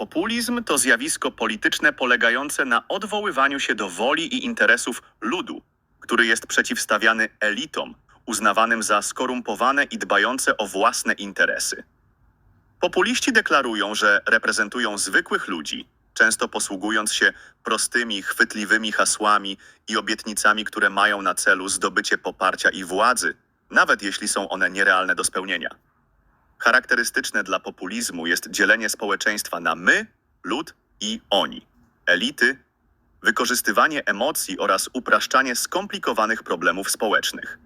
Populizm to zjawisko polityczne polegające na odwoływaniu się do woli i interesów ludu, który jest przeciwstawiany elitom, uznawanym za skorumpowane i dbające o własne interesy. Populiści deklarują, że reprezentują zwykłych ludzi, często posługując się prostymi, chwytliwymi hasłami i obietnicami, które mają na celu zdobycie poparcia i władzy, nawet jeśli są one nierealne do spełnienia. Charakterystyczne dla populizmu jest dzielenie społeczeństwa na my, lud i oni, elity, wykorzystywanie emocji oraz upraszczanie skomplikowanych problemów społecznych.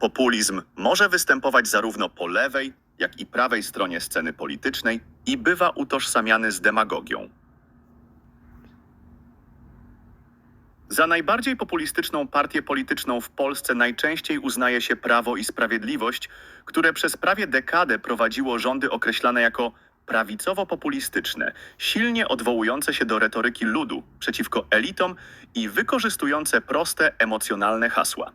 Populizm może występować zarówno po lewej, jak i prawej stronie sceny politycznej i bywa utożsamiany z demagogią. Za najbardziej populistyczną partię polityczną w Polsce najczęściej uznaje się Prawo i Sprawiedliwość, które przez prawie dekadę prowadziło rządy określane jako prawicowo-populistyczne, silnie odwołujące się do retoryki ludu przeciwko elitom i wykorzystujące proste, emocjonalne hasła.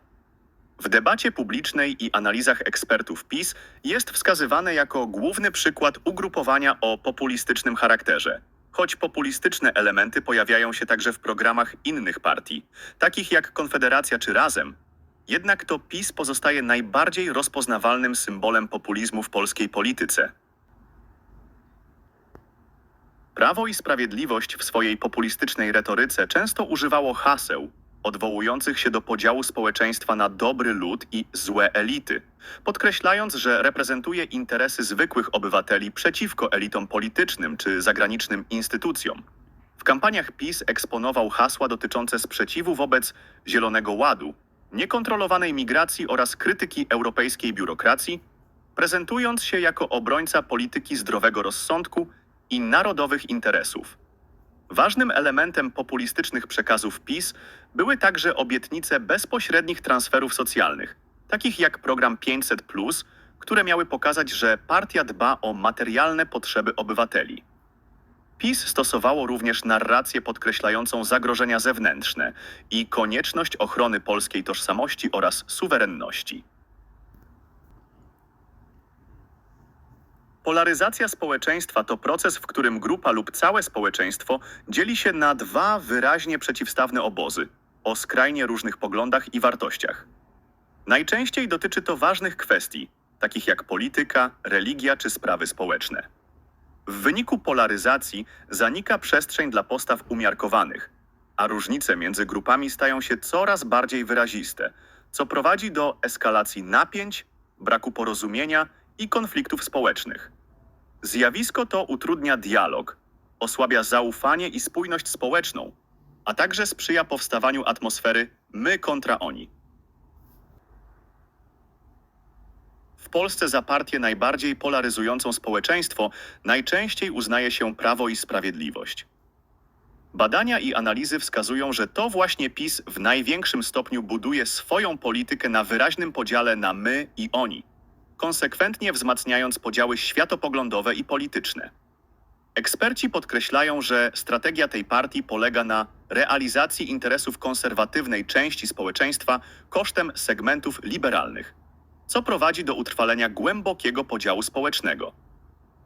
W debacie publicznej i analizach ekspertów PiS jest wskazywane jako główny przykład ugrupowania o populistycznym charakterze. Choć populistyczne elementy pojawiają się także w programach innych partii, takich jak Konfederacja czy Razem, jednak to PiS pozostaje najbardziej rozpoznawalnym symbolem populizmu w polskiej polityce. Prawo i Sprawiedliwość w swojej populistycznej retoryce często używało haseł odwołujących się do podziału społeczeństwa na dobry lud i złe elity, podkreślając, że reprezentuje interesy zwykłych obywateli przeciwko elitom politycznym czy zagranicznym instytucjom. W kampaniach PiS eksponował hasła dotyczące sprzeciwu wobec Zielonego Ładu, niekontrolowanej migracji oraz krytyki europejskiej biurokracji, prezentując się jako obrońca polityki zdrowego rozsądku i narodowych interesów. Ważnym elementem populistycznych przekazów PiS były także obietnice bezpośrednich transferów socjalnych, takich jak program 500, które miały pokazać, że partia dba o materialne potrzeby obywateli. PiS stosowało również narrację podkreślającą zagrożenia zewnętrzne i konieczność ochrony polskiej tożsamości oraz suwerenności. Polaryzacja społeczeństwa to proces, w którym grupa lub całe społeczeństwo dzieli się na dwa wyraźnie przeciwstawne obozy o skrajnie różnych poglądach i wartościach. Najczęściej dotyczy to ważnych kwestii, takich jak polityka, religia czy sprawy społeczne. W wyniku polaryzacji zanika przestrzeń dla postaw umiarkowanych, a różnice między grupami stają się coraz bardziej wyraziste, co prowadzi do eskalacji napięć, braku porozumienia i konfliktów społecznych. Zjawisko to utrudnia dialog, osłabia zaufanie i spójność społeczną, a także sprzyja powstawaniu atmosfery my kontra oni. W Polsce za partię najbardziej polaryzującą społeczeństwo najczęściej uznaje się Prawo i Sprawiedliwość. Badania i analizy wskazują, że to właśnie PiS w największym stopniu buduje swoją politykę na wyraźnym podziale na my i oni, konsekwentnie wzmacniając podziały światopoglądowe i polityczne. Eksperci podkreślają, że strategia tej partii polega na realizacji interesów konserwatywnej części społeczeństwa kosztem segmentów liberalnych, co prowadzi do utrwalenia głębokiego podziału społecznego.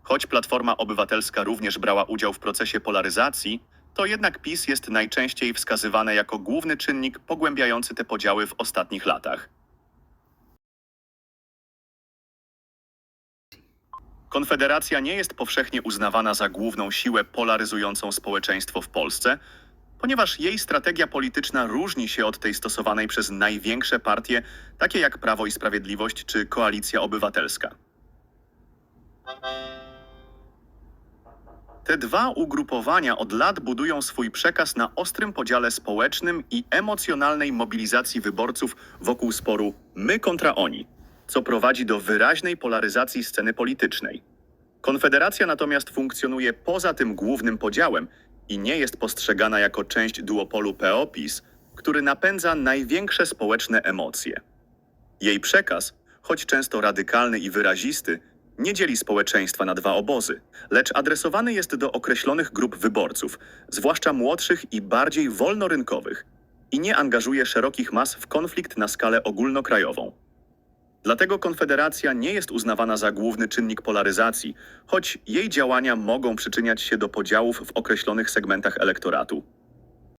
Choć Platforma Obywatelska również brała udział w procesie polaryzacji, to jednak PiS jest najczęściej wskazywane jako główny czynnik pogłębiający te podziały w ostatnich latach. Konfederacja nie jest powszechnie uznawana za główną siłę polaryzującą społeczeństwo w Polsce, ponieważ jej strategia polityczna różni się od tej stosowanej przez największe partie, takie jak Prawo i Sprawiedliwość czy Koalicja Obywatelska. Te dwa ugrupowania od lat budują swój przekaz na ostrym podziale społecznym i emocjonalnej mobilizacji wyborców wokół sporu my kontra oni, co prowadzi do wyraźnej polaryzacji sceny politycznej. Konfederacja natomiast funkcjonuje poza tym głównym podziałem i nie jest postrzegana jako część duopolu PO-PiS, który napędza największe społeczne emocje. Jej przekaz, choć często radykalny i wyrazisty, nie dzieli społeczeństwa na dwa obozy, lecz adresowany jest do określonych grup wyborców, zwłaszcza młodszych i bardziej wolnorynkowych, i nie angażuje szerokich mas w konflikt na skalę ogólnokrajową. Dlatego Konfederacja nie jest uznawana za główny czynnik polaryzacji, choć jej działania mogą przyczyniać się do podziałów w określonych segmentach elektoratu.